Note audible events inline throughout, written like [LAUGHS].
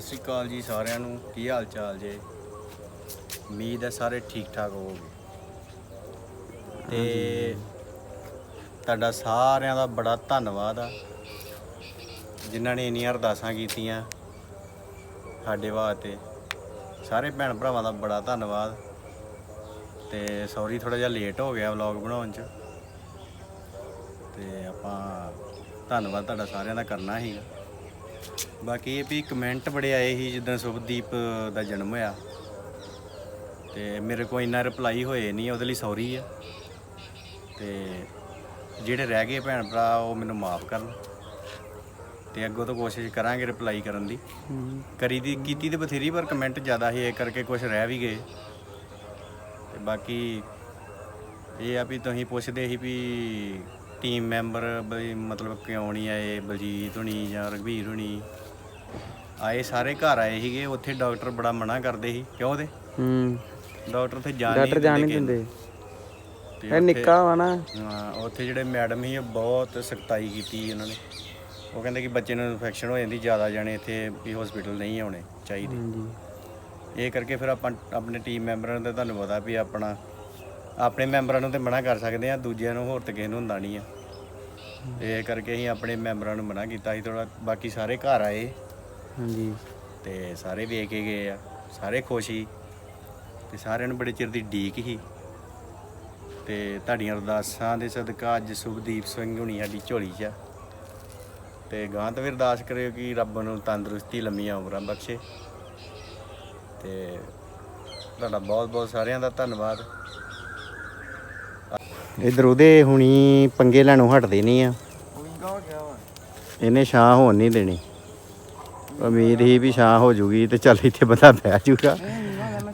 ਸਤਿ ਸ਼੍ਰੀ ਅਕਾਲ ਜੀ ਸਾਰਿਆਂ ਨੂੰ। ਕੀ ਹਾਲ ਚਾਲ ਜੇ? ਉਮੀਦ ਹੈ ਸਾਰੇ ਠੀਕ ਠਾਕ ਹੋਵੋਗੇ। ਤੇ ਤੁਹਾਡਾ ਸਾਰਿਆਂ ਦਾ ਬੜਾ ਧੰਨਵਾਦ ਆ। ਜਿਨ੍ਹਾਂ ਨੇ ਇੰਨੀਆਂ ਅਰਦਾਸਾਂ ਕੀਤੀਆਂ ਸਾਡੇ ਵਾਸਤੇ। ਸਾਰੇ ਭੈਣ ਭਰਾਵਾਂ ਦਾ ਬੜਾ ਧੰਨਵਾਦ। ਤੇ ਸੌਰੀ ਥੋੜਾ ਜਿਹਾ ਲੇਟ ਹੋ ਗਿਆ ਵਲੌਗ ਬਣਾਉਣ 'ਚ। ਤੇ ਆਪਾਂ ਧੰਨਵਾਦ ਤੁਹਾਡਾ ਸਾਰਿਆਂ ਦਾ ਕਰਨਾ ਸੀਗਾ ਬਾਕੀ ਇਹ ਵੀ ਕਮੈਂਟ ਬੜੇ ਆਏ ਸੀ ਜਿੱਦਾਂ ਸੁਭਦੀਪ ਦਾ ਜਨਮ ਹੋਇਆ। ਤੇ ਮੇਰੇ ਕੋਲ ਇੰਨਾ ਰਿਪਲਾਈ ਹੋਏ ਨਹੀਂ, ਉਹਦੇ ਲਈ ਸੌਰੀ ਆ। ਤੇ ਜਿਹੜੇ ਰਹਿ ਗਏ ਭੈਣ ਭਰਾ, ਉਹ ਮੈਨੂੰ ਮਾਫ ਕਰਨ। ਤੇ ਅੱਗੋਂ ਤੋਂ ਕੋਸ਼ਿਸ਼ ਕਰਾਂਗੇ ਰਿਪਲਾਈ ਕਰਨ ਦੀ। ਕਰੀ ਦੀ, ਕੀਤੀ ਤੇ ਬਥੇਰੀ, ਪਰ ਕਮੈਂਟ ਜ਼ਿਆਦਾ ਸੀ, ਇਹ ਕਰਕੇ ਕੁਝ ਰਹਿ ਵੀ ਗਏ। ਤੇ ਬਾਕੀ ਇਹ ਆ ਵੀ ਤੁਸੀਂ ਪੁੱਛਦੇ ਸੀ ਵੀ ਟੀਮ ਮੈਂਬਰ ਬਈ ਮਤਲਬ ਕਿਉਂ ਨਹੀਂ ਆਏ? ਬਲਜੀਤ ਹੁਣੀ ਜਾਂ ਰਘਵੀਰ ਹੁਣੀ? ਆਏ ਸਾਰੇ ਘਰ ਆਏ ਸੀਗੇ ਉੱਥੇ ਡਾਕਟਰ ਬੜਾ ਮਨਾ ਕਰਦੇ ਸੀ। ਕਿਉਂ ਦੇ ਹੂੰ। ਡਾਕਟਰ ਉੱਥੇ ਜਾਣ ਡਾਕਟਰ ਜਾਣ ਨਹੀਂ ਦਿੰਦੇ। ਤੇ ਇਹ ਨਿੱਕਾ ਵਾ ਨਾ। ਹਾਂ ਉੱਥੇ ਜਿਹੜੇ ਮੈਡਮ ਸੀ ਉਹ ਬਹੁਤ ਸਖਤਾਈ ਕੀਤੀ ਉਹਨਾਂ ਨੇ। ਉਹ ਕਹਿੰਦੇ ਕਿ ਬੱਚੇ ਨੂੰ ਇਨਫੈਕਸ਼ਨ ਹੋ ਜਾਂਦੀ ਜ਼ਿਆਦਾ ਜਾਣੇ ਇੱਥੇ ਵੀ ਹਸਪੀਟਲ ਨਹੀਂ ਆਉਣੇ ਚਾਹੀਦੇ। ਹਾਂਜੀ। ਇਹ ਕਰਕੇ ਫਿਰ ਆਪਾਂ ਆਪਣੇ ਟੀਮ ਮੈਂਬਰਾਂ ਤਾਂ ਤੁਹਾਨੂੰ ਪਤਾ ਵੀ ਆਪਣਾ ਆਪਣੇ ਮੈਂਬਰਾਂ ਨੂੰ ਤੇ ਮਨਾ ਕਰ ਸਕਦੇ ਆ ਦੂਜਿਆਂ ਨੂੰ ਹੋਰ ਤੇ ਕਿਸੇ ਨੂੰ ਹੁੰਦਾ ਨਹੀਂ ਆ। ਇਹ ਕਰਕੇ ਅਸੀਂ ਆਪਣੇ ਮੈਂਬਰਾਂ ਨੂੰ ਮਨਾ ਕੀਤਾ ਸੀ ਥੋੜਾ ਬਾਕੀ ਸਾਰੇ ਘਰ ਆਏ। ਹਾਂਜੀ। ਤੇ ਸਾਰੇ ਵੇਖ ਕੇ ਗਏ ਆ ਸਾਰੇ ਖੁਸ਼ ਸੀ। ਤੇ ਸਾਰਿਆਂ ਨੂੰ ਬੜੇ ਚਿਰ ਦੀ ਡੀਕ ਸੀ। ਤੇ ਤੁਹਾਡੀਆਂ ਅਰਦਾਸਾਂ ਦੇ ਸਦਕਾ ਅੱਜ ਸੁਭਦੀਪ ਸਿੰਘ ਹੁਣੀ ਸਾਡੀ ਝੋਲੀ 'ਚ ਆ। ਤੇ ਗਾਂ ਤੋਂ ਵੀ ਅਰਦਾਸ ਕਰਿਓ ਕਿ ਰੱਬ ਨੂੰ ਤੰਦਰੁਸਤੀ ਲੰਮੀਆਂ ਉਮਰਾਂ ਬਖਸ਼ੇ। ਤੇ ਤੁਹਾਡਾ ਬਹੁਤ ਬਹੁਤ ਸਾਰਿਆਂ ਦਾ ਧੰਨਵਾਦ। ਇਧਰ ਉਹਦੇ ਹੁਣੀ ਪੰਗੇ ਲੈਣੋਂ ਹਟਦੇ ਨਹੀਂ ਆ। ਇਹਨੇ ਛਾਂ ਹੋਣ ਨਹੀਂ ਦੇਣੀ। ਉਮੀਦ ਹੀ ਵੀ ਛਾਂ ਹੋ ਜੂਗੀ ਤੇ ਚੱਲ ਇੱਥੇ ਬੰਦਾ ਬਹਿ ਜੂਗਾ।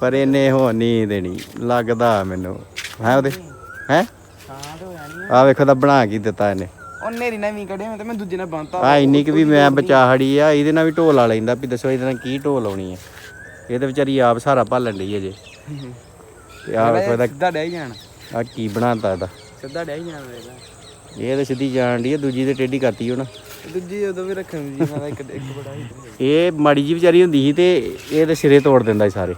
ਪਰ ਇਹਨੇ ਹੋਣ ਨਹੀਂ ਦੇਣੀ। ਲੱਗਦਾ ਮੈਨੂੰ। ਹੈ ਉਹਦੇ? ਹੈ? ਆ ਵੇਖੋ ਤਾਂ ਬਣਾ ਕੀ ਦਿੱਤਾ ਇਹਨੇ। ਉਹ ਨੇਰੀ ਨਵੀਂ ਕੱਢਿਆ ਮੈਂ ਤੇ ਮੈਂ ਦੂਜੇ ਨਾਲ ਬੰਨਤਾ। ਆ ਇੰਨੀ ਕਿ ਵੀ ਮੈਂ ਬਚਾ ਹੜੀ ਆ ਇਹਦੇ ਨਾਲ ਵੀ ਢੋਲ ਲਾ ਲੈਂਦਾ ਵੀ ਦੱਸੋ ਇਹਦੇ ਨਾਲ ਕੀ ਢੋਲ ਲਾਉਣੀ ਆ। ਇਹ ਤੇ ਵਿਚਾਰੀ ਆਪ ਸਹਾਰਾ ਭਾਲਣ ਲਈ ਅਜੇ ਤੇ ਆ ਵੇਖੋ ਇਹਦਾ ਸਿੱਧਾ ਡਿਆ ਜਾਣ। ਆ ਕੀ ਬਣਾਤਾ ਇਹਦਾ। ਸਿੱਧਾ ਡਿਆ ਜਾਣ ਵੇਗਾ ਇਹ ਤਾਂ ਸਿੱਧੀ ਜਾਣ ਦੀ ਆ ਦੂਜੀ ਤੇ ਟੇਢੀ ਕਰਤੀ ਨਾ ਦੂਜੀ ਉਦੋਂ ਵੀ ਰੱਖਣ ਜੀ ਮੈਂ ਇੱਕ ਇੱਕ ਬੜਾ ਹੀ ਇਹ ਮਾੜੀ ਜੀ ਵਿਚਾਰੀ ਹੁੰਦੀ ਸੀ ਤੇ ਇਹ ਤੇ ਸਿਰੇ ਤੋੜ ਦਿੰਦਾ ਸੀ ਸਾਰੇ।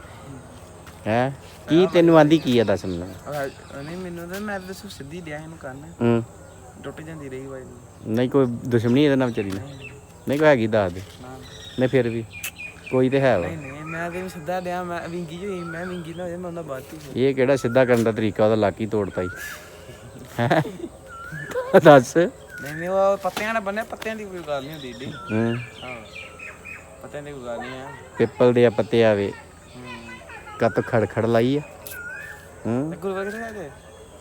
ਹੈ? ਕੀ ਤੈਨੂੰ ਆਂਦੀ ਕੀ ਆ ਦੱਸ ਮੈਨੂੰ। ਨਹੀਂ ਮੈਨੂੰ ਤਾਂ ਮੈਂ ਤਾਂ ਸਿੱਧੀ ਡਿਆ ਇਹਨੂੰ ਕਰਨ। ਹੂੰ। ਟੁੱਟ ਜਾਂਦੀ ਰਹੀ ਵਾਈ ਨਹੀਂ ਕੋਈ ਦੁਸ਼ਮਣੀ ਇਹਦੇ ਨਾਲ ਵਿਚਾਰੀ ਨਾਲ ਨਹੀਂ। ਕੋਈ ਹੈਗੀ ਦੱਸ ਦੇ। ਨਾ। ਨਹੀਂ ਫਿਰ ਵੀ। ਕੋਈ ਤੇ ਹੈ ਵਾ। ਨਹੀਂ ਨਹੀਂ ਮੈਂ ਤੇ ਸਿੱਧਾ ਡਿਆ ਮੈਂ ਵਿੰਗੀ ਜੋ ਹੋਈ ਮੈਂ ਵਿੰਗੀ ਨਾ ਹੋ ਜਾ ਮੈਂ ਉਹਨਾਂ ਬਾਤ ਹੀ ਇਹ ਕਿਹੜਾ ਸਿੱਧਾ ਕਰਨ ਦਾ ਤਰੀਕਾ ਉਹਦਾ ਲਾਕੀ ਤੋੜਤਾ ਹੀ। ਹੈ। ਦੱਸ। ਨਹੀਂ ਨਹੀਂ ਉਹ ਪੱਤਿਆਂ ਨਾਲ ਬੰਨੇ ਪੱਤਿਆਂ ਦੀ ਕੋਈ ਗੱਲ ਨਹੀਂ ਹੁੰਦੀ ਏਡੀ। ਹੂੰ। ਹਾਂ ਪੱਤਿਆਂ ਦੀ ਕੋਈ ਗੱਲ ਨਹੀਂ ਆ ਪਿੱਪਲ ਦੇ ਆ ਪੱਤੇ ਆਵੇ। ਹੂੰ। ਕੱਤ ਖੜਖੜ ਲਾਈ ਆ। ਹੂੰ। ਤੇ ਗੁਰੂਵਾਰ ਕਿੱਥੇ ਗਏ?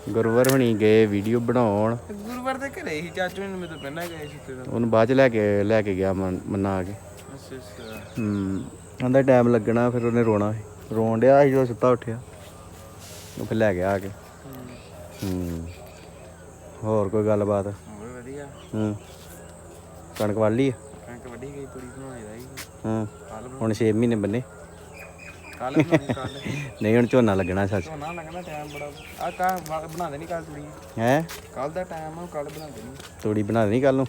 ਗੁਰਵਰ ਹੁਣੀ ਗਏ ਵੀਡੀਓ ਬਣਾਉਣ। ਤੇ ਗੁਰੂਵਾਰ ਦੇ ਘਰੇ ਹੀ ਚਾਚੂ ਨੇ ਤੋਂ ਪਹਿਲਾਂ ਗਏ ਸੀ ਤੇ। ਉਹਨੂੰ ਬਾਅਦ ਚ ਲੈ ਕੇ ਲੈ ਕੇ ਗਿਆ ਮਨ- ਮੰਨਾ ਕੇ। ਅੱਛਾ ਅੱਛਾ। ਹੂੰ। ਕਹਿੰਦਾ ਟਾਈਮ ਲੱਗਣਾ ਫਿਰ ਉਹਨੇ ਰੋਣਾ ਸੀ। ਰੋਣ ਡਿਆ ਸੀ ਜਦੋਂ ਸੁੱਤਾ ਉੱਠਿਆ। ਉਹ ਫਿਰ ਲੈ ਗਿਆ ਆ ਕੇ। ਹੂੰ। ਹੂੰ। ਹੋਰ ਕੋਈ ਗੱਲਬਾਤ? ਹੋਰ ਵਧੀਆ। ਹੂੰ। ਕਣਕ ਵੱਢ ਲਈ ਆ? ਕਣਕ ਵੱਡੀ ਗਈ ਤੁਰੀ ਬਣਾਈ ਦਾ ਹੀ। ਹੂੰ ਕੱਲ ਹੁਣ 6 ਮਹੀਨੇ ਬੰਨੇ। ਕੱਲ ਬਣਾਈ ਕੱਲ ਨਹੀਂ ਹੁਣ ਝੋਨਾ ਲੱਗਣਾ ਸੱਚ। ਝੋਨਾ ਲੱਗਣਾ ਟਾਈਮ ਬੜਾ। ਆ ਕਾ ਬਣਾਦੇ ਨਹੀਂ ਕੱਲ ਤੁਰੀ ਹੈ? ਕੱਲ ਦਾ ਟਾਈਮ ਆ ਕੱਲ ਬਣਾਦੇ ਨਹੀਂ। ਤੋੜੀ ਬਣਾ ਦੇਣੀ ਕੱਲ ਨੂੰ?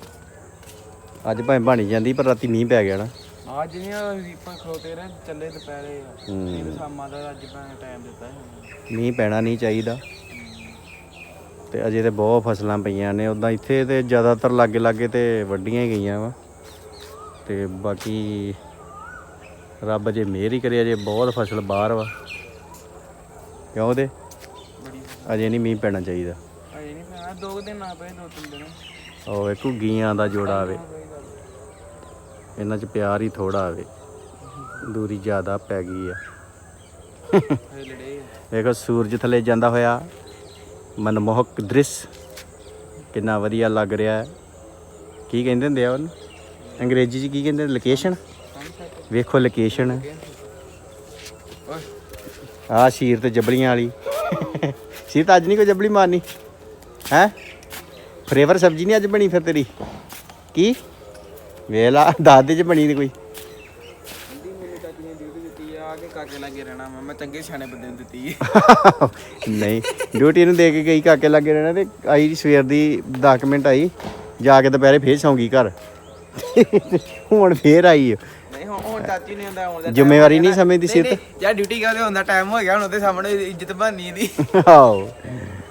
ਅੱਜ ਭਾਵੇਂ ਬਣੀ ਜਾਂਦੀ ਪਰ ਰਾਤੀ ਮੀਂਹ ਪੈ ਗਿਆ ਨਾ। ਅੱਜ ਨਹੀਂ ਰੀਪਾਂ ਖਲੋਤੇ ਰਹੇ ਚੱਲੇ ਦੁਪਹਿਰੇ ਹੂੰ। ਇਹ ਸ਼ਾਮਾਂ ਦਾ ਅੱਜ ਮੈਂ ਟਾਈਮ ਦਿੱਤਾ ਮੀਂਹ ਪੈਣਾ ਨਹੀਂ ਚਾਹੀਦਾ। ਤੇ ਅਜੇ ਤੇ ਬਹੁਤ ਫਸਲਾਂ ਪਈਆਂ ਨੇ ਉਦਾਂ ਇੱਥੇ ਤੇ ਜ਼ਿਆਦਾਤਰ ਲਾਗੇ ਲਾਗੇ ਤੇ ਵੱਡੀਆਂ ਹੀ ਗਈਆਂ ਵਾ। ਤੇ ਬਾਕੀ ਰੱਬ ਜੇ ਮਿਹਰ ਹੀ ਕਰੇ ਅਜੇ ਬਹੁਤ ਫਸਲ ਬਾਹਰ ਵਾ। ਕਿਉਂ ਦੇ ਅਜੇ ਨਹੀਂ ਮੀਂਹ ਪੈਣਾ ਚਾਹੀਦਾ। ਅਜੇ ਨਹੀਂ ਮੈਂ ਦੋ ਦਿਨ ਨਾ ਪਏ ਦੋ ਤਿੰਨ ਦਿਨ। ਉਹ ਵੇਖੋ ਗੀਆਂ ਦਾ ਜੋੜਾ ਆਵੇ। ਇਹਨਾਂ 'ਚ ਪਿਆਰ ਹੀ ਥੋੜਾ ਆਵੇ। ਦੂਰੀ ਜ਼ਿਆਦਾ ਪੈ ਗਈ ਆ। ਵੇਖੋ ਸੂਰਜ ਥੱਲੇ ਜਾਂਦਾ ਹੋਇਆ। ਮਨਮੋਹਕ ਦ੍ਰਿਸ਼। ਕਿੰਨਾ ਵਧੀਆ ਲੱਗ ਰਿਹਾ ਹੈ। ਕੀ ਕਹਿੰਦੇ ਹੁੰਦੇ ਆ ਉਹਨੂੰ? ਅੰਗਰੇਜ਼ੀ 'ਚ ਕੀ ਕਹਿੰਦੇ ਲੋਕੇਸ਼ਨ ਵੇਖੋ ਲੋਕੇਸ਼ਨ ਓਏ ਆ ਸ਼ੀਰ ਤੇ ਜਬਲੀਆਂ ਵਾਲੀ। ਸ਼ੀਰ ਤਾਂ ਅੱਜ ਨਹੀਂ ਕੋਈ ਜਬਲੀ ਮਾਰਨੀ। ਹੈ? ਫਰੇਵਰ ਸਬਜੀ ਨਹੀਂ ਅੱਜ ਬਣੀ ਫਿਰ ਤੇਰੀ। ਕੀ? ਵੇਲਾ ਦਾਦੇ 'ਚ ਬਣੀ ਨਹੀਂ ਕੋਈ ਕਹਿੰਦੀ ਮੈਨੂੰ ਚਾਚੀ ਨੇ ਡਿਊਟੀ ਦਿੱਤੀ ਆ ਕਿ ਕਾਕੇ ਲਾਗੇ ਰਹਿਣਾ ਵਾ। ਮੈਂ ਚੰਗੇ ਸਿਆਣੇ ਬੰਦੇ ਨੂੰ ਦਿੱਤੀ ਨਹੀਂ ਡਿਊਟੀ ਨੂੰ ਦੇ ਕੇ ਗਈ ਕਾਕੇ ਲੱਗੇ ਰਹਿਣਾ ਤੇ ਆਈ ਸਵੇਰ ਦੀ 10 ਮਿੰਟ ਆਈ ਜਾ ਕੇ ਦੁਪਹਿਰੇ ਫੇਰ ਸੌਂਗੀ ਘਰ। ਹੁਣ ਫੇਰ ਆਈ। ਨਹੀਂ ਹੁਣ ਹੁਣ ਚਾਚੀ ਨਹੀਂ ਹੁੰਦਾ ਹੁਣ ਦਾ ਜ਼ਿੰਮੇਵਾਰੀ ਨਹੀਂ ਸਮਝਦੀ ਸਿਰ ਤੇ ਜਾਂ ਡਿਊਟੀ ਕਰਦੇ ਹੁੰਦਾ ਟਾਈਮ ਹੋ ਗਿਆ ਹੁਣ ਉਹਦੇ ਸਾਹਮਣੇ ਇੱਜ਼ਤ ਬਣਨੀ ਦੀ ਆਓ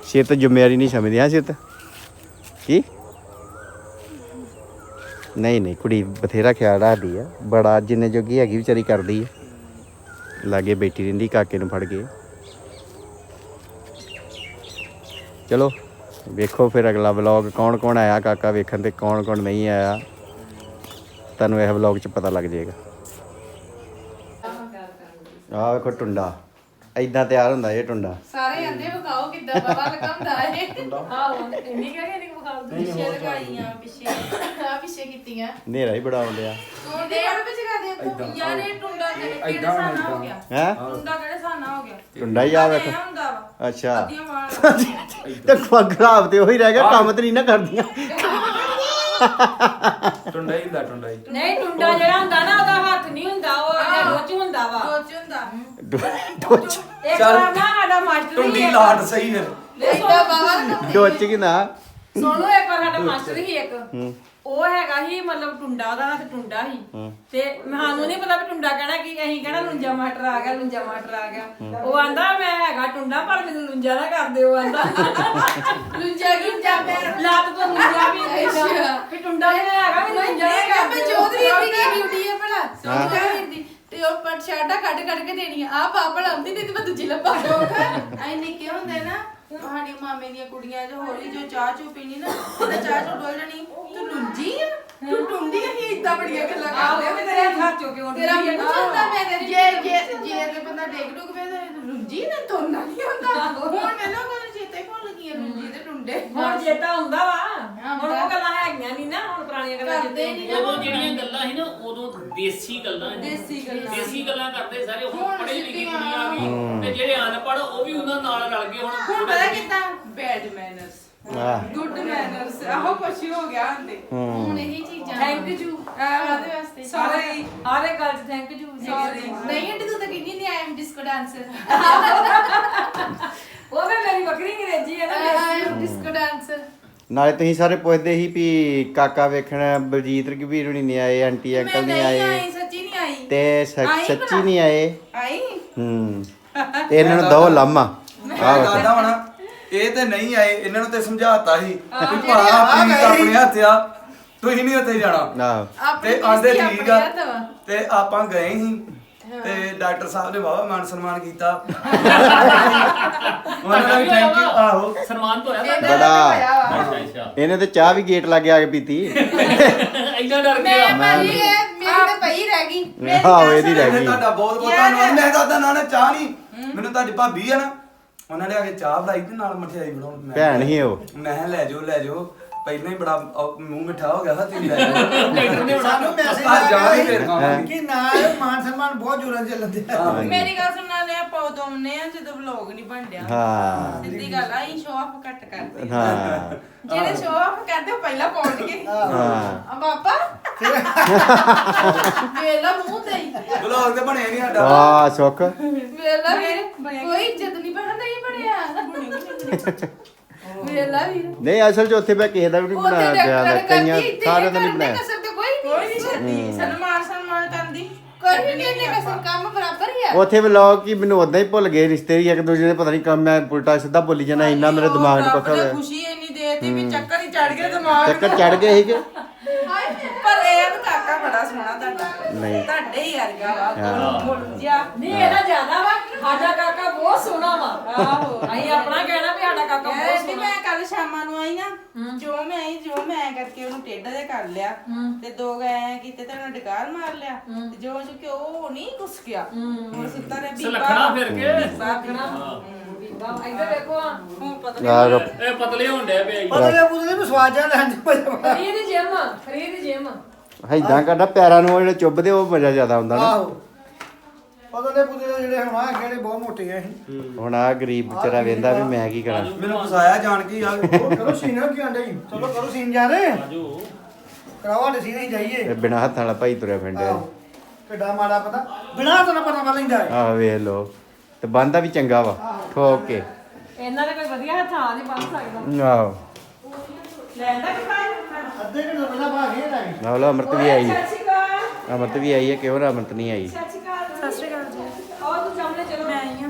ਸਿਰ ਤੇ ਜ਼ਿੰਮੇਵਾਰੀ ਨਹੀਂ ਸਮਝਦੀ ਹਾਂ ਸਿਰ ਤੇ ਕੀ? ਨਹੀਂ ਨਹੀਂ ਕੁੜੀ ਬਥੇਰਾ ਖਿਆਲ ਰੱਖਦੀ ਆ ਬੜਾ ਜਿੰਨੇ ਜੋਗੀ ਹੈਗੀ ਵਿਚਾਰੀ ਕਰਦੀ ਆ। ਲਾਗੇ ਬੈਠੀ ਰਹਿੰਦੀ ਕਾਕੇ ਨੂੰ ਫੜ ਕੇ। ਚਲੋ ਵੇਖੋ ਫਿਰ ਅਗਲਾ ਵਲੌਗ ਕੌਣ ਕੌਣ ਆਇਆ ਕਾਕਾ ਵੇਖਣ ਤੇ ਕੌਣ ਕੌਣ ਨਹੀਂ ਆਇਆ। ਤੁਹਾਨੂੰ ਇਹ ਵਲੌਗ 'ਚ ਪਤਾ ਲੱਗ ਜਾਏਗਾ। ਆਹ ਵੇਖੋ ਟੁੰਡਾ ਐਦਾਂ ਤਿਆਰ ਹੁੰਦਾ ਇਹ ਟੁੰਡਾ। ਸਾਰੇ ਆਂਦੇ ਵਿਖਾਓ ਕਿੱਦਾਂ ਪਤਾ ਲਗਾਉਂਦਾ ਹੈ ਆਹੋ ਇੰਨੀ ਕਹਿ ਕੇ ਨਹੀਂ ਵਿਖਾ ਪਿੱਛੇ ਲਗਾਈਆਂ ਪਿੱਛੇ ਆ ਪਿੱਛੇ ਕੀਤੀਆਂ। ਹਨੇਰਾ ਹੀ ਬੜਾ ਆਉਂਦਿਆ ਤੂੰ ਦੇ ਵਿੱਚ ਗਾ ਦੇ ਤੂੰ ਯਾਰ ਇਹ ਟੁੰਡਾ ਕਿਹੜੇ ਕਿਹੜੇ ਹਿਸਾਬ ਨਾਲ ਹੋ ਗਿਆ? ਹੈ? ਟੁੰਡਾ ਕਿਹੜੇ ਨਾਲ ਹੋ ਗਿਆ? ਟੁੰਡਾ ਹੀ ਆ ਵੇਖ ਇਹ ਹੁੰਦਾ ਵਾ। ਅੱਛਾ। ਅੱਧੀਆਂ ਵਾਲ। [LAUGHS] ਤੇ ਖਰਾਬ ਤੇ ਉਹੀ ਰਹਿ ਗਿਆ ਕੰਮ ਤੇ ਨਹੀਂ ਨਾ ਕਰਦੀਆਂ। ਟੁੰਡਾ ਹੀ ਹੁੰਦਾ ਟੁੰਡਾ ਹੀ। ਨਹੀਂ ਟੁੰਡਾ ਜਿਹੜਾ ਹੁੰਦਾ ਨਾ ਉਹਦਾ ਹੱਥ ਨਹੀਂ ਹੁੰਦਾ ਉਹ ਇਹਦਾ ਰੋਚ ਹੁੰਦਾ ਵਾ। ਸੋਚ ਹੁੰਦਾ। ਡੋਚ। ਇੱਕ ਵਾਰ ਨਾ ਸਾਡਾ ਮਾਸਟਰ ਹੀ ਇੱਕ- ਲਾਟ ਸਹੀ ਫਿਰ ਏਦਾਂ ਬਾਹਰ ਡੋਚ ਕੀ ਨਾ? ਸੁਣੋ ਇੱਕ ਵਾਰ ਸਾਡਾ ਮਾਸਟਰ ਹੀ ਇੱਕ। ਉਹ ਹੈਗਾ ਹੀ ਮਤਲਬ ਟੁੰਡਾ ਦਾ ਹੱਥ ਟੁੰਡਾ ਹੀ। ਤੇ ਸਾਨੂੰ ਨਹੀਂ ਪਤਾ ਵੀ ਟੁੰਡਾ ਕਹਿਣਾ ਕੀ ਅਸੀਂ ਕਹਿਣਾ ਲੁੰਜਾ ਮਾਟਰ ਆ ਗਿਆ ਲੁੰਜਾ ਮਾਟਰ ਆ ਗਿਆ। ਉਹ ਆਂਦਾ ਮੈਂ ਹੈਗਾ ਟੁੰਡਾ ਪਰ ਮੈਨੂੰ ਲੁੰਜਾ ਨਾ ਕਰ ਦਿਓ ਆਂਦਾ। ਲੁੰਜਾ ਗੁੰਜਾ ਮੈਂ ਲੱਤ ਤੋਂ ਲੁੰਜਾ ਵੀ ਅੱਛਾ। ਏਦਾਂ ਵੀ ਟੁੰਡਾ ਜਿਹੜਾ ਹੈਗਾ ਮੈਨੂੰ ਲੁੰਜਾ ਨਾ ਕਰ ਮੈਂ ਦਿਓ। ਚੌਧਰੀ ਦੀ ਕੀ ਡਿਊਟੀ ਹੈ ਭਲਾ? ਚੌਧਰੀ ਦੀ। ਤੇ ਉਹ ਪਟ ਛਾੜਾ ਕੱਢ ਕੱਢ ਕੇ ਦੇਣੀ ਆ। ਆਹ ਪਾਪੜ ਆਉਂਦੀ ਨਹੀਂ ਤੇ ਮੈਂ ਦੂਜੀ ਲੱਭਾ ਐ ਨਿੱਕੇ ਹੁੰਦੇ ਨਾ? ਤੁਹਾਡੀ ਮਾਮੇ ਦੀਆਂ ਕੁੜੀਆਂ ਜੋ ਹੋਲੀ ਜੋ ਚਾਹ ਚੂ ਪੀਣੀ ਨਾ ਉਹਦਾ ਚਾਹ ਚੂ ਡੋਲ ਜਾਣੀ ਤੂੰ ਲੁੰਜੀ ਆ? ਤੂੰ ਟੁੰਡੀ ਆ? ਹੀ ਇਦਾਂ ਬੜੀਆਂ ਗੱਲਾਂ ਕਰਦੇ ਵੀ ਤੇਰੇ ਹੱਥ ਚੁੱਕ ਕੇ ਉੱਡ ਤੇਰਾ ਆ। ਮੂੰਹ ਚੱਲਦਾ ਮੈਂ ਤੇ ਜੇ ਜੇ ਜੇ ਤੇ ਬੰਦਾ ਡੇਗ ਡੁਗ ਪਏ ਤੇ ਲੁੰਜੀ ਨਾ ਤੋਨਾ ਨਹੀਂ ਹੁੰਦਾ ਹੁਣ ਮੈਨੂੰ ਕੋਈ ਚੇਤੇ ਭੁੱਲ ਗਈ ਆ ਲੁੰਜੀ ਤੇ ਟੁੰਡੇ ਹੁਣ ਚੇਤਾ ਹੁੰਦਾ ਵਾ ਹੁਣ ਉਹ ਗੱਲਾਂ ਹੈਗੀਆਂ ਨਹੀਂ ਨਾ ਹੁਣ ਪੁਰਾਣੀਆਂ ਗੱਲਾਂ ਕਰਦੇ ਚੇਤੇ ਨਹੀਂ ਹੁੰਦੀਆਂ। ਨਾ ਉਦੋਂ ਜਿਹੜੀਆਂ ਗੱਲਾਂ ਸੀ ਨਾ ਉਦੋਂ ਦੇਸੀ ਗੱਲਾਂ ਸੀ। ਦੇਸੀ ਗੱਲਾਂ। ਦੇਸੀ ਗੱਲਾਂ ਕਰਦੇ ਸਾਰੇ ਹੁਣ ਹੁਣ ਪੜ੍ਹੇ ਲਿਖੇ ਸਿੱਧੀਆਂ। ਦੁਨੀਆ ਆ। ਗਈ ਤੇ ਜਿਹੜੇ ਅਨਪੜ੍ਹ ਉਹ ਵੀ ਉਹਨਾਂ ਨਾਲ ਰਲ ਗਏ ਹੁਣ ਹੁਣ ਪਤਾ ਕਿੱਦਾਂ? ਬੈਡ ਮੈਨਰਸ ਆਹ। ਗੁੱਡ ਮੈਨਰਸ ਆਹੋ ਕੁਛ ਹੋ ਗਿਆ ਹੁੰਦੇ ਹੁਣ ਇਹੀ ਚੀਜ਼ਾਂ ਥੈਂਕ ਯੂ ਕਾਹਦੇ ਵਾਸਤੇ। ਸਾਰੇ ਹਰ ਇੱਕ ਗੱਲ 'ਚ ਥੈਂਕ ਯੂ ਸੌਰੀ ਨਹੀਂ ਆਂਟੀ ਤੂੰ ਤਾਂ ਕਹਿੰਦੀ ਨਹੀਂ ਆਈ ਐਮ ਡਿਸਕੋ ਡਾਂਸਰ ਨਾਲੇ ਤੁਸੀਂ ਸਾਰੇ ਪੁੱਛਦੇ ਸੀ ਵੀ ਕਾਕਾ ਵੇਖਣ ਬਲਜੀਤ ਰਘਵੀਰ ਹੁਣੀ ਨਹੀਂ ਆਏ ਆਂਟੀ ਅੰਕਲ ਨਹੀਂ ਆਏ। ਆਈ ਸੱਚੀ ਨਹੀਂ ਆਈ। ਤੇ ਸ- ਸੱਚੀ? ਨਹੀਂ ਆਏ। ਆਈ? ਹੂੰ। [LAUGHS] ਤੇ ਇਹਨਾਂ ਨੂੰ ਦੋ ਲਾਮਾ। ਆਹ ਵੇਖੋ। ਦਾਦਾ ਹੋਣਾ ਇਹ ਤੇ ਨਹੀਂ ਆਏ ਇਹਨਾਂ ਨੂੰ ਤੇ ਸਮਝਾਤਾ ਸੀ ਕਿ ਭਾ ਆ ਆਪਣੀ ਹੱਥ ਆ ਤੁਸੀਂ ਨਹੀਂ ਉੱਥੇ ਜਾਣਾ। ਆਹ। ਆਪਣੀ ਆਂਦੇ ਠੀਕ ਆ। ਤੇ ਆਪਾਂ ਗਏ ਸੀ। ਤੇ ਡਾਕਟਰ ਸਾਹਿਬ ਨੇ ਵਾਵਾ ਮਾਨ ਸਨਮਾਨ ਕੀਤਾ। ਉਹਨਾਂ ਦਾ ਵੀ ਥੈਂਕ ਯੂ ਆਹੋ। ਸਨਮਾਨ ਤੋਂ ਹੋਇਆ ਬੜਾ। ਤਾਂ। ਅੱਛਾ। ਅੱਛਾ ਇਹਨੇ ਤੇ ਚਾਹ ਵੀ ਗੇਟ ਲਾ ਕੇ ਆ ਕੇ ਪੀਤੀ। ਇੰਨਾ ਡਰ ਮੈਂ ਗਿਆ। ਭਾਜੀ ਇਹ ਮੇਰੀ ਤੇ ਪਈ ਰਹਿ ਗਈ। ਮੇਰੀ ਆਹੋ, ਇਹਦੀ। ਰਹਿ ਗਈ। ਤੁਹਾਡਾ ਬਹੁਤ ਬਹੁਤ। ਧੰਨਵਾਦ। ਮੈਂ ਦਾਦਾ ਨਾਲ ਚਾਹ ਨਹੀਂ। ਮੈਨੂੰ ਤੁਹਾਡੀ ਭਾਬੀ ਆ ਨਾ। ਉਹਨਾਂ ਨੇ ਆ ਕੇ ਚਾਹ ਬਣਾਈ ਤੇ ਨਾਲ ਮਠਿਆਈ ਬਣਾਉਣ। ਮੈਂ ਭੈਣ ਹੀ ਉਹ। ਮੈਂ ਕਿਹਾ ਲੈ ਜਾਓ ਲੈ ਜਾਓ। ਪਹਿਲਾਂ ਹੀ ਬੜਾ ਅਹ, ਮੂੰਹ ਮਿੱਠਾ ਹੋ ਗਿਆ ਸੀ ਤੁਸੀਂ ਲੈ ਡਾਕਟਰ ਨੇ ਹੋਣਾ ਸਾਨੂੰ ਮੈਸੇਜ ਆ ਜਾਵਾਂਗੇ ਆਇਆ ਫਿਰ। ਖਾਵਾਂਗੇ ਕਿ ਨਾਲ ਮਾਨ ਸਨਮਾਨ ਬਹੁਤ ਜੁਰਨ ਚੱਲਦੇ ਆ ਮੇਰੀ ਗੱਲ ਸੁਣਨਾ ਨੇ ਆਪਾਂ ਉਦੋਂ ਆਉਂਦੇ ਆ ਜਦੋਂ ਵਲੌਗ ਨਹੀਂ ਬਣਦਿਆ ਹਾਂ। ਸਿੱਧੀ ਗੱਲ ਆ ਅਸੀਂ ਸ਼ੋਅ ਆਫ ਘੱਟ ਕਰਦੇ ਹਾਂ। ਜਿਹੜੇ ਸ਼ੋਅ ਆਫ ਕਰਦੇ ਉਹ ਪਹਿਲਾਂ ਪਹੁੰਚਗੇ ਹਾਂ। ਆ ਪਾਪਾ ਵੇਲਾ ਮੂੰਹ ਤੇ ਹੀ। ਬਲੌਗ ਤੇ ਬਣਿਆ ਨਹੀਂ ਸਾਡਾ। ਆ ਸੁੱਖ। ਵੇਲਾ ਵੀਰ ਕੋਈ ਇੱਜ਼ਤ ਨਹੀਂ ਬਣਾ ਨਹੀਂ ਬਣਿਆ। ਵੇਲਾ ਨਹੀਂ ਅਸਲ 'ਚ ਉੱਥੇ ਮੈਂ ਕਿਸੇ ਦਾ ਵੀ ਨਹੀਂ ਬਣਾਇਆ ਗਿਆ ਕਈਆਂ ਸਾਰਿਆਂ ਦਾ ਨਹੀਂ ਬਣਾਇਆ। ਕਸਰ ਤੇ ਕੋਈ ਨਹੀਂ ਛੱਡੀ ਸਨਮਾਨ ਸਨਮਾਨ ਕਰਦੀ ਕੋਈ ਵੀ ਨਹੀਂ ਇੰਨੇ ਕਸਰ ਕੰਮ ਬਰਾਬਰ ਹੀ ਆ। ਉੱਥੇ ਵਲੌਗ ਕੀ ਮੈਨੂੰ ਉਦਾਂ ਹੀ ਭੁੱਲ ਗਏ ਰਿਸ਼ਤੇ ਹੀ ਇੱਕ ਦੂਜੇ ਦੇ ਪਤਾ ਨਹੀਂ ਕੰਮ ਮੈਂ ਉਲਟਾ ਸਿੱਧਾ ਬੋਲੀ ਜਾਣਾ ਇੰਨਾ ਮੇਰੇ ਦਿਮਾਗ ਨੂੰ ਪਤਾ ਹੋਇਆ। ਖੁਸ਼ੀ ਇੰਨੀ ਦੇਤੀ ਵੀ ਚੱਕਰ ਹੀ ਚੜ ਗਿਆ ਦਿਮਾਗ। ਚੱਕਰ ਚੜ ਗਏ ਸੀਗੇ ਪਰ ਇਹ ਕਾਕਾ ਬੜਾ ਸੋਹਣਾ ਤੁਹਾਡਾ। ਨਹੀਂ। ਤੁਹਾਡੇ ਹੀ ਵਰਗਾ ਵਾ ਹਾਂ। ਮੁੱਲ ਜਿਹਾ। ਨਹੀਂ ਇਹਦਾ ਜ਼ਿਆਦਾ ਵਾ। ਸਾਡਾ ਕਾਕਾ ਬਹੁਤ ਸੋਹਣਾ ਵਾ। ਆਹੋ ਅਸੀਂ ਆਪਣਾ ਕਹਿਣਾ ਵੀ ਸਾਡਾ ਕਾਕਾ ਬਹੁਤ ਕਹਿੰਦੀ ਸੋਹਣਾ। ਮੈਂ ਕੱਲ ਸ਼ਾਮਾਂ ਨੂੰ ਆਈ ਨਾ ਜੋ ਮੈਂ ਆਈ ਜੋ ਮੈਂ ਕਰਕੇ ਉਹਨੂੰ ਟੇਢਾ ਜਿਹਾ ਕਰ ਲਿਆ। ਤੇ ਦੋ ਗਏ ਕੀਤੇ ਤੇ ਉਹਨੇ ਡਕਾਰ ਮਾਰ ਲਿਆ। ਤੇ ਜੋ ਚੁੱਕੇ ਉਹ ਨਹੀਂ ਕੁਸ ਗਿਆ। ਉਹ ਸੁੱਤਾ ਨੇ ਸਲਖਣਾ ਫਿਰ ਕੇ? ਸਾਖਣਾ ਵਾਹ ਇੱਧਰ ਦੇਖੋ ਆ। ਹੁਣ ਪਤਾ ਇਹ ਪਤਲੇ ਹੁੰਦੇ ਪਏ। ਪਤਲੇ ਪੁਤਲੇ ਨੂੰ ਸਵਾਦ ਜਾਂ ਚ ਮਜ਼ਾ ਫਰੀ ਦੀ ਜਿਮ ਫਰੀ ਦੀ ਜਿਮ ਹੈਦਾਂ ਕਰਦਾ ਪੈਰਾਂ ਨੂੰ ਉਹ ਜਿਹੜੇ ਚੁੱਭਦੇ ਉਹ ਮਜ਼ਾ ਜ਼ਿਆਦਾ ਆਉਂਦਾ ਨਾ। ਆਹੋ। ਪਤਲੇ ਪੁਤਲੇ ਜਿਹੜੇ ਹੁਣ ਆ ਕਿਹੜੇ ਬਹੁਤ ਮੋਟੇ ਆ ਇਹ। ਹੁਣ ਆ ਗਰੀਬ ਵਿਚਾਰਾ ਵੇਂਦਾ ਵੀ ਮੈਂ ਕੀ ਕਰਾਂ? ਮੈਨੂੰ ਫਸਾਇਆ ਜਾਣ ਕੇ ਆ। ਉਹ ਕਰੋ ਸੀਨ ਕੀ ਆਂਡੇ ਜੀ? ਚਲੋ ਕਰੋ ਸੀਨ ਜਾ ਰਹੇ ਆਜੋ ਕਰਾਵਾ ਦੇ ਸੀਨ ਹੀ ਜਾਈਏ। ਇਹ ਬਿਨਾ ਹੱਥਾਂ ਵਾਲਾ ਭਾਈ ਤੁਰਿਆ ਫਿਰਦਾ ਆਹੋ। ਕਿੱਡਾ ਮਾੜਾ ਪਤਾ। ਬਿਨਾ ਤਾਂ ਪਤਾ ਪਾ ਲੈਂਦਾ ਹੈ ਆਹ ਵੇਖ ਲੋ ਤੇ ਬੰਦਾ ਵੀ ਚੰਗਾ ਵਾ। ਠੋਕ ਕੇ ਇਹਨਾਂ ਦੇ ਕੋਈ ਵਧੀਆ ਹੱਥਾਂ ਨਹੀਂ ਬੰਨ ਸਕਦਾ। ਆਹੋ। ਲੈਂਦਾ ਕਿ ਅੱਧੇ ਘੰਟੇ ਪਹਿਲਾਂ ਭਾਗ ਗਿਆ ਤਾਂ ਨਾਲ ਅਮਰਤ ਵੀ ਆਈ। ਅਕਾਲ। ਅਮਰਤ ਵੀ ਆਈ ਹੈ ਕਿਉਂ ਅਮਰਤ ਨਹੀਂ ਆਈ? ਸਤਿ ਸ਼੍ਰੀ ਅਕਾਲ ਜੀ ਆਓ ਤੂੰ ਸਾਹਮਣੇ ਚਲੋ ਮੈਂ ਆਈ ਹਾਂ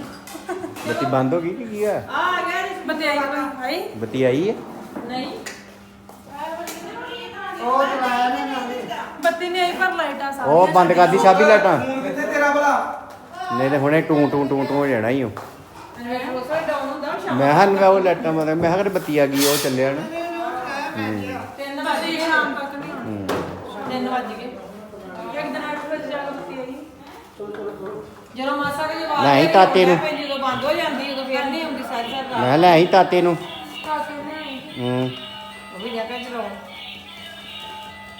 ਬੱਤੀ ਬੰਦ ਹੋ ਗਈ ਕਿ ਕੀ ਆ ਆ ਗਿਆ ਜੀ। ਬੱਤੇ ਆਈ ਭਾਈ ਬੱਤੀ ਆਈ ਹੈ? ਨਹੀਂ। ਉਹ ਚਲਾਇਆ ਨਹੀਂ ਨਾਲੇ ਬੱਤੀ ਨਹੀਂ ਆਈ ਪਰ ਲਾਈਟਾਂ ਸਾਰੀਆਂ ਉਹ ਬੰਦ ਕਰਦੀ ਸਾਬੀ ਲਾਈਟਾਂ। ਫੋਨ ਕਿੱਥੇ ਤੇਰਾ ਭਲਾ? ਨਹੀਂ ਤੇ ਹੁਣੇ ਟੂ ਟੂ ਟੂ ਟੂ ਹੋ ਜਾਣਾ ਹੀ? ਉਹ ਉਸੇ ਡਾਊਨ ਹੁੰਦਾ ਉਹ ਸ਼ਾਮ ਮੈਂ ਹਾਂ ਮੈਂ ਉਹ ਲਾਈਟਾਂ ਮਾਰੇ ਮੈਂ ਕਿਹਾ ਬੱਤੀ ਆ ਗਈ ਉਹ ਚੱਲਿਆ ਨਾ। ਤਿੰਨ ਵਜੇ ਸ਼ਾਮ ਤੱਕ ਨਹੀਂ ਆਉਣੀ ਤਿੰਨ ਵੱਜ ਗਏ। ਇੱਕ ਦਿਨ 8 ਵਜੇ ਜਾ ਕੇ ਬੱਤੀ ਆਈ। ਜਦੋਂ ਮਾਸਾ ਕੇ ਜਵਾਬ ਨਹੀਂ, ਤਾਤੇ ਨੂੰ। ਜਦੋਂ ਬੰਦ ਹੋ ਜਾਂਦੀ ਉਦੋਂ ਫੇਰ ਨਹੀਂ ਆਉਂਦੀ ਸਾਰੀ ਸਾਰੀ ਰਾਤ ਮੈਂ ਲੈ ਆਈ ਤਾਤੇ ਨੂੰ। ਤਾਤੇ ਨੇ ਆਈ। ਹੂੰ। ਉਹ ਵੀ ਜਗ੍ਹਾ ਚਲਾਉਣ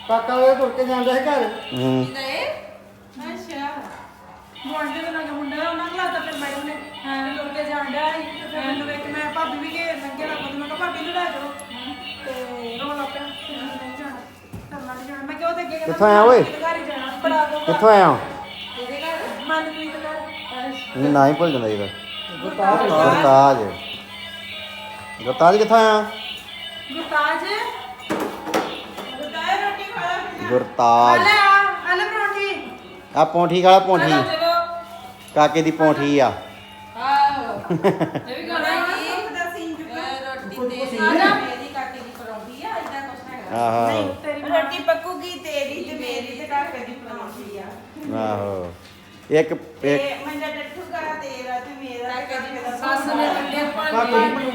ਕਾਕਾ ਵੇ ਤੁਰ ਕੇ ਜਾਂਦਾ ਹੈ ਘਰ। ਹੂੰ। ਅੱਛਾ। ਮੁੰਡੇ ਦੇ ਨਾਲ ਮੁੰਡਾ ਉਹਨਾਂ ਨੂੰ ਲਾਤਾ ਫਿਰ ਮੈਡਮ ਨੇ ਹਾਂ ਤੁਰ ਕੇ ਜਾਂਦਾ ਸੀ। ਤੇ ਫਿਰ ਮੈਨੂੰ ਵੇਖ ਕੇ ਮੈਂ ਭਾਬੀ ਵੀ ਘੇਰ ਲੰਘੇ ਲੱਗ ਮੈਂ ਕਿਹਾ ਭਾਬੀ ਨੂੰ ਲੈ ਜਾਓ। ਤੇ ਰੋਣ ਲੱਗ ਪਿਆ। ਤੇ ਮੈਂ ਨਹੀਂ ਜਾਣਾ। ਕਰਨਾ ਨਹੀਂ ਜਾਣਾ। ਮੈਂ ਕਿਹਾ ਉਹ ਤੇ ਅੱਗੇ ਕਹਿੰਦਾ ਕਿੱਥੋਂ ਆਇਆ ਓਏ? ਘਰ ਹੀ ਜਾਣਾ। ਬੜਾ ਦੋ ਕਿੱਥੋਂ ਆਇਆ ਇਹਦੇ ਘਰ। ਮਨਪ੍ਰੀਤ ਘਰ ਨਹੀਂ ਨਾ ਹੀ ਭੁੱਲ ਜਾਂਦਾ ਇਹਦਾ। ਗੁਰਤਾਜ। ਗੁਰਤਾਜ ਕਿੱਥੋਂ ਆਇਆ? ਗੁਰਤਾਜ। ਬਤਾਏ ਰੋਟੀ ਖਾ ਲੈ। ਗੁਰਤਾਜ। ਲੈ ਆ ਆ ਲੈ ਪਰੌਂਠੀ। ਆ ਪੌਂਠੀ ਖਾਲਾ ਪੌਂਠੀ ਚਲੋ ਕਾਕੇ ਦੀ ਪੌਂਠੀ ਆ। ਆਹੋ। [LAUGHS] ਇਹ ਵੀ ਖਾਣਾ ਨਹੀਂ ਦਾ ਸੀਨ ਰੋਟੀ ਤੇ ਮੇਰੀ ਕਾਕੇ ਦੀ ਪਰੌਂਠੀ ਆ ਇਦਾਂ ਕੁਛ ਹੈਗਾ ਆਹੋ। ਰੋਟੀ ਪੱਕੂਗੀ ਤੇਰੀ ਤੇ ਮੇਰੀ ਤੇ ਕਾਕੇ ਦੀ ਪਰੌਂਠੀ ਆ। ਆਹੋ। ਇੱਕ ਇੱਕ ਤੇ ਮੰਜਾ ਡੱਠੂਗਾ ਤੇਰਾ ਤੇ ਮੇਰਾ ਕਾਕੇ ਪਰੌਂਠੀ ਸੱਸ ਨੇ ਕੰਡੇ ਪਾਣੀ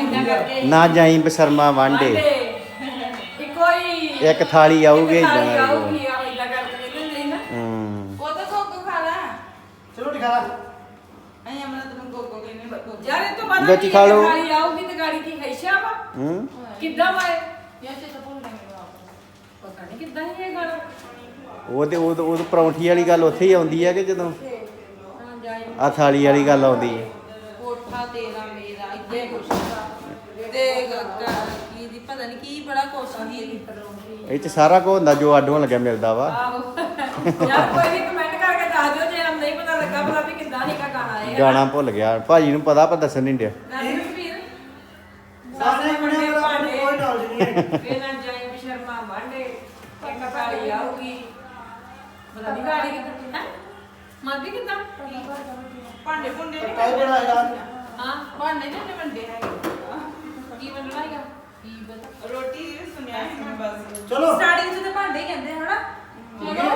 ਇੰਨਾ ਕਰਕੇ ਨਾ ਜਾਈ ਬਸਰਮਾ ਵਾਂਡੇ ਇੱਕੋ ਹੀ ਇੱਕ ਥਾਲੀ ਆਊਗੀ ਇੱਕ ਏਦਾਂ ਥਾਲੀ ਕਰਕੇ। ਆਊਗੀ ਆ ਇਦਾਂ ਕਰਕੇ ਕਹਿੰਦੇ ਨਹੀਂ ਨਾ। ਹੂੰ। ਉਹ ਤਾਂ ਗੋਗੋ ਖਾ ਲਾ। ਚਲੋ ਰੋਟੀ ਖਾ ਲਾ। ਅਈ ਅਮਰਾ ਤੈਨੂੰ ਗੋਗੋ ਕਹਿੰਦੇ ਗੋਗੋ ਯਾਰ ਇਹ ਤੋਂ ਬਾਅਦ ਵਿੱਚ ਖਾ ਲਓ। ਗਾੜੀ ਆਊਗੀ ਤੇ ਗਾੜੀ ਕੀ ਹੈਸ਼ਾ ਵਾ ਹੂੰ। ਕਿੱਦਾਂ ਵਾਏ ਯਾਰ ਤੇ ਤਾਂ ਭੁੱਲ ਗਏ ਪਤਾ ਨਹੀਂ ਕਿੱਦਾਂ ਹੀ ਇਹ ਗਾਣਾ ਉਹ ਤੇ ਉਹ ਉਹ ਪਰੌਂਠੀ ਵਾਲੀ ਗੱਲ ਉੱਥੇ ਹੀ ਆਉਂਦੀ ਹੈ ਕਿ ਜਦੋਂ ਹਾਂ ਆ ਥਾਲੀ ਵਾਲੀ ਗੱਲ ਆਉਂਦੀ ਹੈ ਕੋਠਾ ਤੇਰਾ ਮੇਰਾ ਇੱਥੇ ਕੁਛ ਤੇ ਗ- ਗ- ਕੀ ਦੀ ਪਤਾ ਨਹੀਂ ਕੀ ਬੜਾ ਕੁਛ ਸੀ। ਇਹ ਚ ਸਾਰਾ ਕੁਝ ਹੁੰਦਾ ਜੋ ਆਡੋਂ ਲੱਗਿਆ ਮਿਲਦਾ ਵਾ। ਆਹੋ। ਯਾਰ ਕੋਈ ਵੀ ਕਮੈਂਟ ਕਰਕੇ ਦੱਸ ਦਿਓ ਜੇ ਹਮ ਨਹੀਂ ਪਤਾ ਲੱਗਾ ਭਲਾ ਵੀ ਕਿੱਦਾਂ ਹੀ ਕਾ ਗਾਣਾ ਹੈ ਗਾਣਾ ਭੁੱਲ ਗਿਆ। ਭਾਜੀ ਨੂੰ ਪਤਾ ਪਰ ਦੱਸਣ ਨਹੀਂ ਡਿਆ। ਵੀਰ ਸਾਸਰੇ ਬਣਿਆ ਬੜਾ ਆਪਣੀ ਕੋਈ ਨੌਲੇਜ ਨਹੀਂ ਹੈ ਫੇਰ ਨਾ ਜਾਈ ਸ਼ਰਮਾ ਵਾਂਡੇ ਇੱਕ ਗਾੜੀ ਆਊਗੀ ਪਤਾ ਨਹੀਂ ਗਾੜੀ ਕਿੱਦਾਂ ਹੈ ਕਿੱਦਾਂ? ਭਾਂਡੇ ਭੁੰਡੇ ਨਹੀਂ ਕਾਈ ਬਣਾਇਆ। ਹਾਂ ਭਾਂਡੇ ਨਹੀਂ ਵੰਡੇ ਹੈਗੇ। ਕੀ ਬਣਨਾ ਹੈਗਾ? ਕੀ ਪਤਾ ਰੋਟੀ ਸੁਣਿਆ ਸੀ ਮੈਂ ਬਸ। ਚਲੋ। ਸਟਾਰਟਿੰਗ 'ਚ ਤੇ ਭਾਂਡੇ ਹੀ ਕਹਿੰਦੇ ਹਨਾ? ਚਲੋ।